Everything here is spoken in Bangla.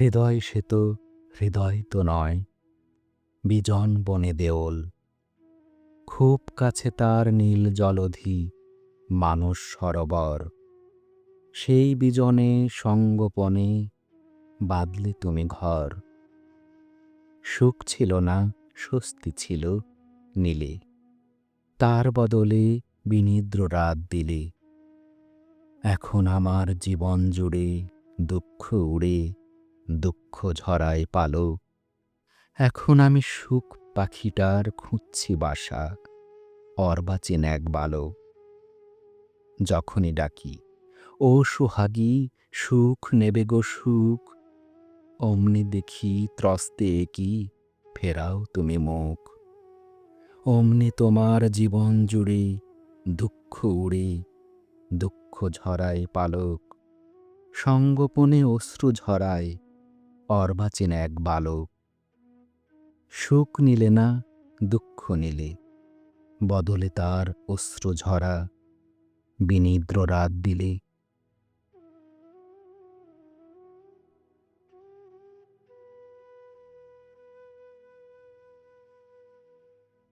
হৃদয় সে তো, হৃদয় তো নয়। বিজন বনে দেওল খুব কাছে তার নীল জলধি মানস সরোবর। সেই বিজনে সঙ্গোপনে বাঁধলে তুমি ঘর। সুখ ছিল না, স্বস্তি ছিল নীলে। তার বদলে বিনিদ্র রাত দিলে। এখন আমার জীবন জুড়ে দুঃখ উড়ে। দুঃখ ঝরায় পালক। এখন আমি সুখ পাখিটার খুঁজছি বাসা অর্বাচীন এক বালক। যখনই ডাকি, ও সুহাগী, সুখ নেবে গো সুখ। অমনি দেখি ত্রস্তে কি, ফেরাও তুমি মুখ। অমনি তোমার জীবন জুড়ে দুঃখ উড়ে, দুঃখ ঝরায় পালক। সঙ্গোপনে অশ্রু ঝরায় অর্বাচীন এক বালক। সুখ নিলে না, দুঃখ নিলে, বদলে তার অশ্রু ঝরা, বিনিদ্র রাত দিলে।